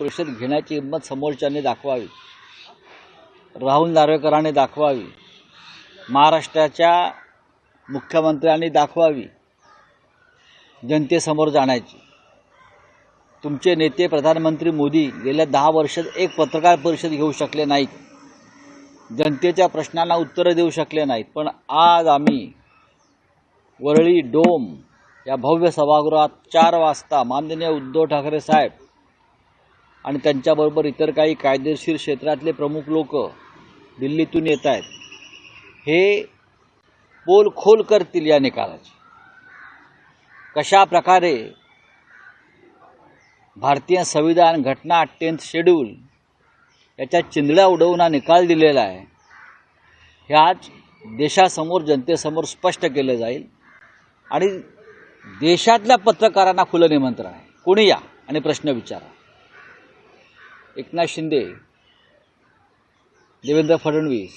परिषद घेण्याची हिंमत समोरच्याने दाखवावी. राहुल नार्वेकरांनी दाखवावी. महाराष्ट्राच्या मुख्यमंत्र्यांनी दाखवावी. जनतेसमोर जाण्याची. तुमचे नेते प्रधानमंत्री मोदी गेल्या दहा वर्षात एक पत्रकार परिषद घेऊ शकले नाहीत. जनतेच्या प्रश्नांना उत्तरं देऊ शकले नाहीत. पण आज आम्ही वरळी डोम या भव्य सभागृहात चार वाजता माननीय उद्धव ठाकरे साहेब आणि त्यांच्याबरोबर इतर काही कायदेशीर क्षेत्रातले प्रमुख लोक दिल्लीतून येत आहेत. हे पोल खोल करतील या निकालाची. कशा प्रकारे भारतीय संविधान घटना टेन्थ शेड्यूल याच्या चिंदड्या उडवून हा निकाल दिलेला आहे हे आज देशासमोर जनतेसमोर स्पष्ट केलं जाईल. आणि देशातल्या पत्रकारांना खुलं निमंत्रण आहे. कोणी या? आणि प्रश्न विचारा. एकनाथ शिंदे देवेंद्र फडणवीस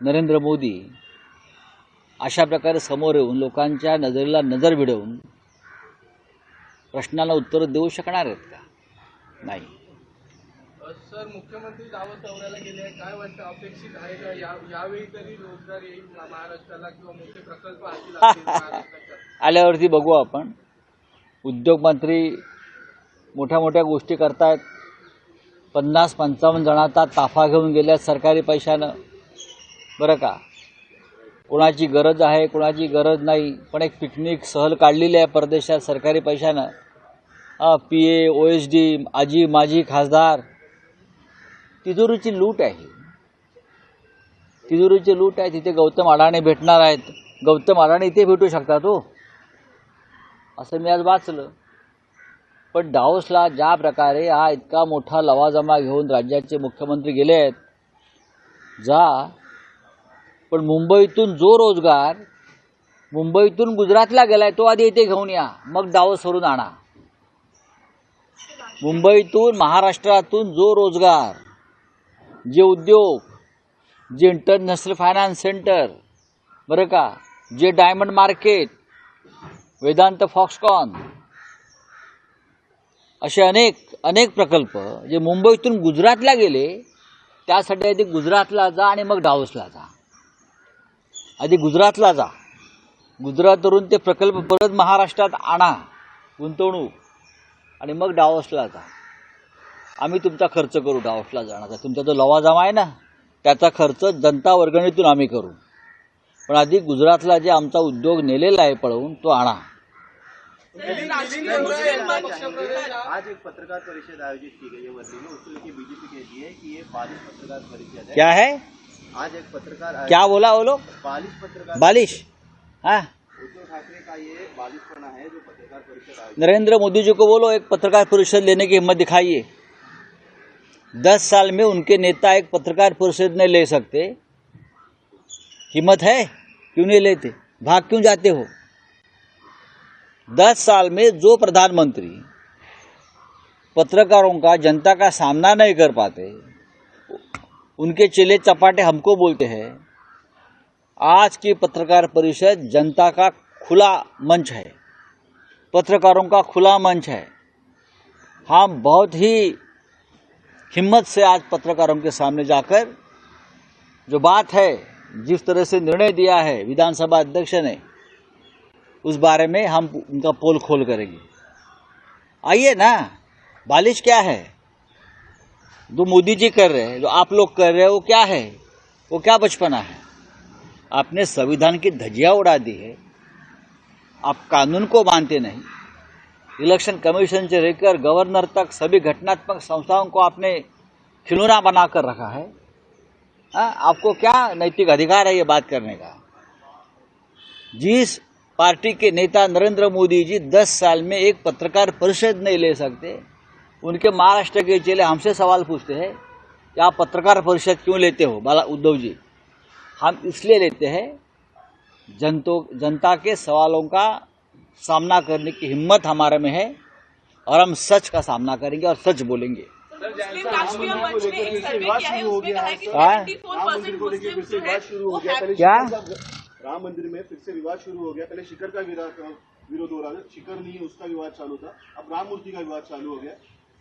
नरेंद्र मोदी अशा प्रकारे समोर येऊन लोकांच्या नजरेला नजर भिडवून प्रश्नाला उत्तर देऊ शकणार आहेत का? नाही. सर मुख्यमंत्री दावत दौऱ्याला गेले काय वाटतं? अपेक्षित आहे का? या यावेळी तरी रोजगार येईल महाराष्ट्राला किंवा मोठे प्रकल्प आल्यावरती बघू आपण. उद्योगमंत्री मोठ्या मोठ्या गोष्टी करतायत. पन्नास पंचावन्न जणांचा ताफा घेऊन गेल्या सरकारी पैशानं. बरं का? कोणाची गरज आहे कोणाची गरज नाही. पण एक पिकनिक सहल काढलेली आहे परदेशात सरकारी पैशानं. P A O H D आजी माजी खासदार. तिजोरीची लूट आहे तिजोरीची लूट आहे. तिथे गौतम अडाणे भेटणार आहेत. गौतम अडाणे इथे भेटू शकतात हो. असं मी आज वाचलं. पण डावसला ज्या प्रकारे हा इतका मोठा लवाजमा घेऊन राज्याचे मुख्यमंत्री गेले आहेत जा. पण मुंबईतून जो रोजगार मुंबईतून गुजरातला गेलाय तो आधी इथे घेऊन या. मग डावस आणा. मुंबईतून महाराष्ट्रातून जो रोजगार जे उद्योग जे इंटरनॅशनल फायनान्स सेंटर बरं का जे डायमंड मार्केट वेदांत फॉक्सकॉन असे अनेक अनेक प्रकल्प जे मुंबईतून गुजरातला गेले त्यासाठी आधी गुजरातला जा आणि मग डावसला जा. आधी गुजरातला जा. गुजरातवरून ते प्रकल्प परत महाराष्ट्रात आणा गुंतवणूक आणि मग डावसला जा. आम्ही तुमचा खर्च करू डावसला जाण्याचा. तुमचा जो लवाजमा आहे ना त्याचा खर्च जनता वर्गणीतून आम्ही करू. पण आधी गुजरातला जे आमचा उद्योग नेलेला आहे पळवून तो आणा. आज एक पत्रकार परिषद आयोजित की गई है वर्ली में उसको लेके बीजेपी कहती है कि ये बालिश पत्रकार परिषद है क्या है? आज एक पत्रकार क्या बोला वो लोग? बालिश। पत्रकार बालिश हाँ। उद्धव ठाकरे का ये बालिशपना है जो पत्रकार परिषद नरेंद्र मोदी जी को बोलो, एक पत्रकार परिषद लेने की हिम्मत दिखाइए। दस साल में उनके नेता एक पत्रकार परिषद नहीं ले सकते। हिम्मत है? क्यों नहीं लेते? भाग क्यों जाते हो? दस साल में जो प्रधानमंत्री पत्रकारों का, जनता का सामना नहीं कर पाते, उनके चेले चपाटे हमको बोलते हैं, आज की पत्रकार परिषद जनता का खुला मंच है, पत्रकारों का खुला मंच है। हम बहुत ही हिम्मत से आज पत्रकारों के सामने जाकर, जो बात है, जिस तरह से निर्णय दिया है, विधानसभा अध्यक्ष ने उस बारे में हम उनका पोल खोल करेंगे। आइए ना, बालिश क्या है? जो मोदी जी कर रहे हैं, जो आप लोग कर रहे हैं, वो क्या है? वो क्या बचपना है? आपने संविधान की धजिया उड़ा दी है। आप कानून को मानते नहीं। इलेक्शन कमीशन से लेकर गवर्नर तक सभी घटनात्मक संस्थाओं को आपने खिलौना बनाकर रखा है। हाँ आपको क्या नैतिक अधिकार है ये बात करने का? जिस पार्टी के नेता नरेंद्र मोदी जी दस साल में एक पत्रकार परिषद नहीं ले सकते। उनके महाराष्ट्र के चेले हमसे सवाल पूछते हैं कि आप पत्रकार परिषद क्यों लेते हो बाला उद्धव जी? हम इसलिए लेते हैं जनतों जनता के सवालों का सामना करने की हिम्मत हमारे में है और हम सच का सामना करेंगे और सच बोलेंगे। एक सर्वे किया उसमें कहा कि? 74% मुस्लिम जो वो क्या राम मंदिर में फिर से विवाद शुरू हो गया। पहले शिखर का विरा- विरोध हो रहा था। शिखर नहीं, उसका विवाद चालू था। अब राम मूर्ति का विवाद चालू हो गया।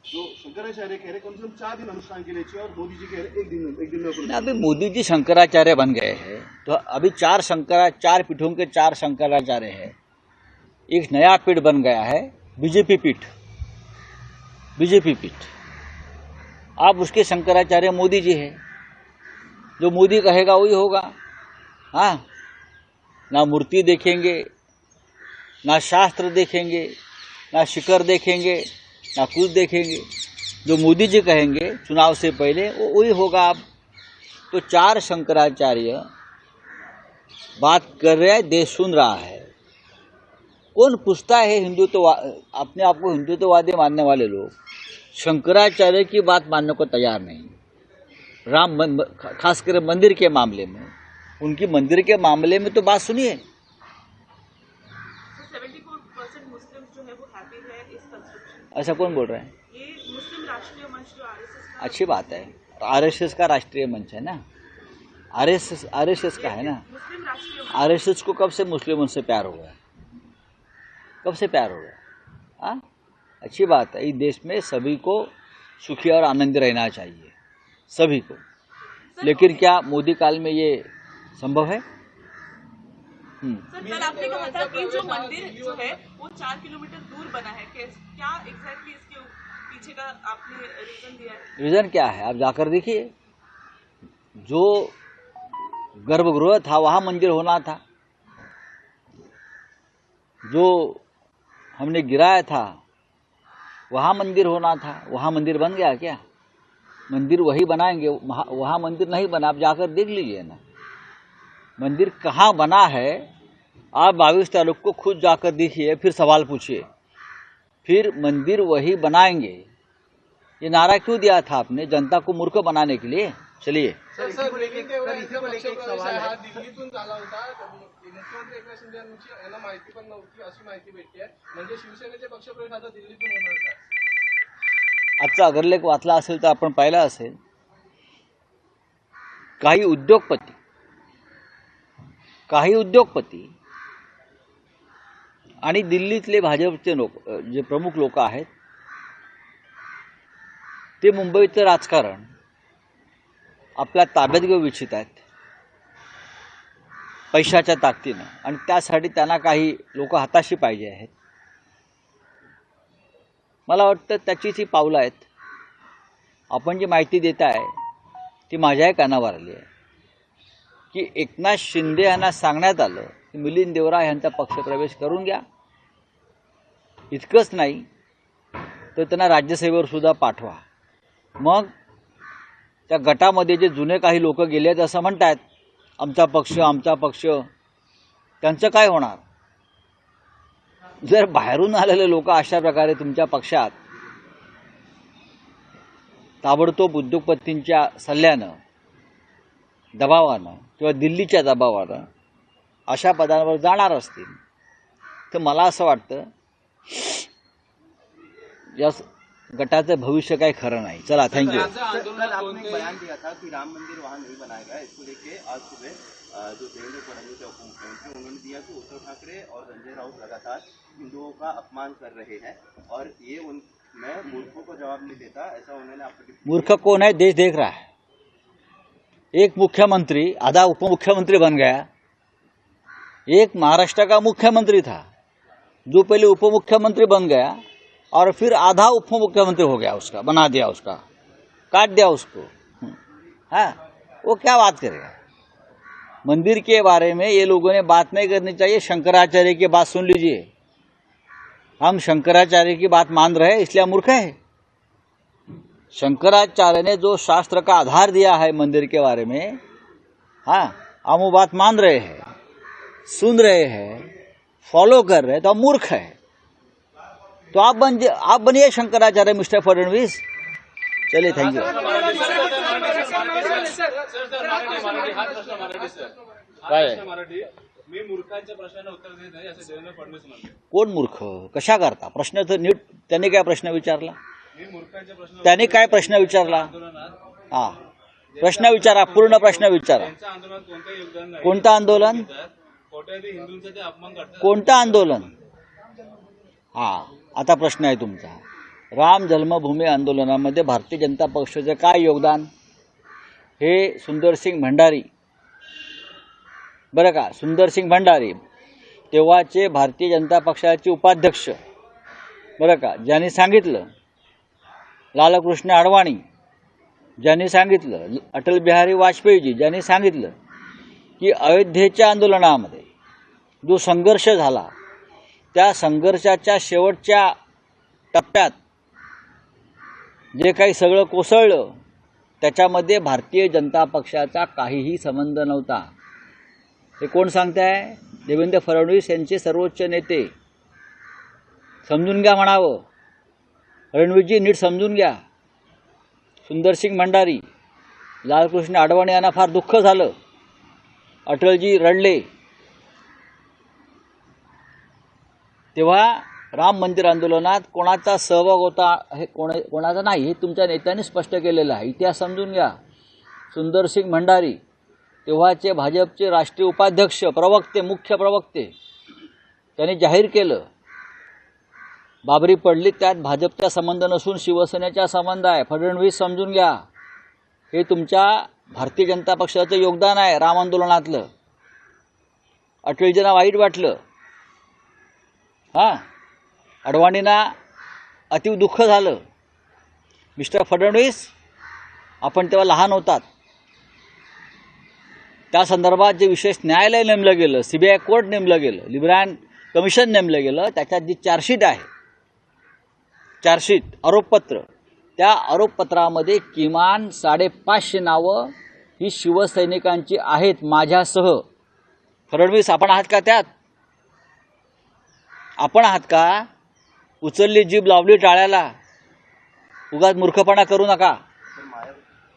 जो शंकराचार्य कह रहे कम से कम चार दिन अनुष्ठान के लिए चाहिए और मोदी जी कह रहे एक दिन एक दिन में अभी मोदी जी शंकराचार्य बन गए हैं। तो अभी चार शंकरा चार पीठों के चार शंकराचार्य हैं। एक नया पीठ बन गया है, बीजेपी पीठ। बीजेपी पीठ। आप उसके शंकराचार्य मोदी जी है। जो मोदी कहेगा, वही होगा। हाँ? ना मूर्ति देखेंगे, ना शास्त्र देखेंगे, ना शिखर देखेंगे, ना कुछ देखेंगे। जो मोदी जी कहेंगे चुनाव से पहले, वो वही होगा अब। तो चार शंकराचार्य बात कर रहे हैं, देश सुन रहा है। कौन पूछता है हिंदुत्व तो अपने आप को हिंदुत्ववादी तो मानने वाले लोग? शंकराचार्य की बात मानने को तैयार नहीं। राम खास कर मंदिर के मामले में। उनकी मंदिर के मामले में तो बात सुनिए। ऐसा कौन बोल रहा है? अच्छी बात है। आरएसएस का राष्ट्रीय मंच है ना? आरएसएस आरएसएस का है ना? आरएसएस को कब से मुस्लिमों से प्यार हो गया? कब से प्यार हो गया? हाँ? अच्छी बात है। इस देश में सभी को सुखी और आनंद रहना चाहिए। सभी को। लेकिन क्या मोदी काल में ये संभव है? हम्म, सर कल आपने कहा था कि जो मंदिर जो है वो चार किलोमीटर दूर बना है। क्या एग्जैक्टली इसके पीछे का आपने रीजन दिया है? रीज़न क्या है? आप जाकर देखिए। जो गर्भगृह था वहाँ मंदिर होना था। जो हमने गिराया था वहाँ मंदिर होना था। वहाँ मंदिर बन गया क्या? मंदिर वही बनाएँगे। वहाँ मंदिर नहीं बना। आप जाकर देख लीजिए ना। मंदिर कहाँ बना है आप बाईस तारीख को खुद जाकर देखिए फिर सवाल पूछिए फिर मंदिर वही बनाएँगे ये नारा क्यों दिया था आपने जनता को मूर्ख बनाने के लिए चलिए अच्छा अगर वाचला असेल तर आपण पाहिला असेल काही उद्योगपती काही उद्योगपती आणि दिल्लीतले भाजपचे लोक जे प्रमुख लोक आहेत ते मुंबईचं राजकारण आपल्या ताब्यात घेऊ इच्छित आहेत पैशाच्या ताकदीनं. आणि त्यासाठी त्यांना काही लोक हाताशी पाहिजे आहेत. मला वाटतं त्याची ही पावलं आहेत आपण जी माहिती देत आहे ती माझ्याही कानावर आली आहे. की एकनाथ शिंदे यांना सांगण्यात आलं की मिलिंद देवरा यांचा पक्षप्रवेश करून घ्या. इतकंच नाही तर त्यांना राज्यसेवेवर सुद्धा पाठवा. मग त्या गटामध्ये जे जुने काही लोक गेले आहेत असं म्हणतात आमचा पक्ष आमचा पक्ष त्यांचं काय होणार? जर बाहेरून आलेले लोक अशा प्रकारे तुमच्या पक्षात ताबडतोब उद्योगपतींच्या सल्ल्यानं दबावानं किंवा दिल्लीच्या दबावानं अशा पदांवर जाणार असतील. तर मला असं वाटतं या गटाचं भविष्य काही खरं नाही. चला थँक्यू सर, कल आपने एक बयान दिया था कि राम मंदिर वहाँ नहीं बनाएगा इसको लेके आज सुबह जो देवेंद्र फडणवीस है उप मुख्यमंत्री उन्होंने दिया कि उद्धव ठाकरे और संजय राउत लगातार हिंदुओं का अपमान कर रहे हैं और ये उन मैं मूर्खों को जवाब नहीं देता ऐसा उन्होंने आपको मूर्ख कौन है? देश देख रहा है। एक मुख्यमंत्री आधा उप मुख्यमंत्री बन गया। एक महाराष्ट्र का मुख्यमंत्री था। जो पहले उप मुख्यमंत्री बन गया और फिर आधा उप मुख्यमंत्री हो गया उसका बना दिया उसका काट दिया उसको। हम्म, हाँ वो क्या बात करेगा? मंदिर के बारे में ये लोगों ने बात नहीं करनी चाहिए। शंकराचार्य की बात सुन लीजिए। हम शंकराचार्य की बात मान रहे हैं इसलिए मूर्ख है। शंकराचार्य ने जो शास्त्र का आधार दिया है मंदिर के बारे में हाँ हम वो बात मान रहे हैं, सुन रहे हैं फॉलो कर रहे हैं तो मूर्ख है। तो आप बन आप बनिए शंकराचार्य, मिस्टर फडणवीस। चलिए थैंक यू काय कोण मूर्ख? कशा करता प्रश्न तर नीट त्यांनी काय प्रश्न विचारला? त्याने काय प्रश्न विचारला? हा. प्रश्न विचारा पूर्ण प्रश्न विचारा. कोणतं आंदोलन? कोणतं आंदोलन? हा आता प्रश्न आहे तुमचा. राम जन्मभूमी आंदोलनामध्ये भारतीय जनता पक्षाचं काय योगदान? हे सुंदरसिंग भंडारी. बरं का सुंदरसिंग भंडारी. तेव्हाचे भारतीय जनता पक्षाचे उपाध्यक्ष. बरं का ज्यांनी सांगितलं लालकृष्ण अडवाणी ज्यांनी सांगितलं अटल बिहारी वाजपेयीजी ज्यांनी सांगितलं की अयोध्येच्या आंदोलनामध्ये जो संघर्ष झाला त्या संघर्षाच्या शेवटच्या टप्प्यात जे काही सगळं कोसळलं त्याच्यामध्ये भारतीय जनता पक्षाचा काहीही संबंध नव्हता. हे कोण सांगताय? देवेंद्र फडणवीस यांचे सर्वोच्च नेते. समजून घ्या म्हणावं. रणवीरजी नीट समजून घ्या. सुंदरसिंग भंडारी लालकृष्ण आडवाणी यांना फार दुःख झालं. अटलजी रडले. तेव्हा राम मंदिर आंदोलनात कोणाचा सहभाग होता हे कोणा कोणाचा नाही हे तुमच्या नेत्यांनी स्पष्ट केलेलं आहे. इतिहास समजून घ्या. सुंदरसिंग भंडारी तेव्हाचे भाजपचे राष्ट्रीय उपाध्यक्ष प्रवक्ते मुख्य प्रवक्ते त्यांनी जाहीर केलं. बाबरी पडली त्यात भाजपचा संबंध नसून शिवसेनेचा संबंध आहे. फडणवीस समजून घ्या. हे तुमच्या भारतीय जनता पक्षाचं योगदान आहे राम आंदोलनातलं. अटलजींना वाईट वाटलं. हां? अडवाणींना अतिव दुःख झालं. मिस्टर फडणवीस आपण तेव्हा लहान होतात. त्या संदर्भात जे विशेष न्यायालय नेमलं गेलं सी बी आय कोर्ट नेमलं गेलं लिब्रान कमिशन नेमलं गेलं त्याच्यात जी चार्जशीट आहे चार्जशीट आरोपपत्र. त्या आरोपपत्रामध्ये किमान साडेपाचशे नावं ही शिवसैनिकांची आहेत माझ्यासह. फडणवीस आपण आहात का त्यात? आपण आहात का? उचलली जीभ लावली टाळ्याला. उगाच मूर्खपणा करू नका.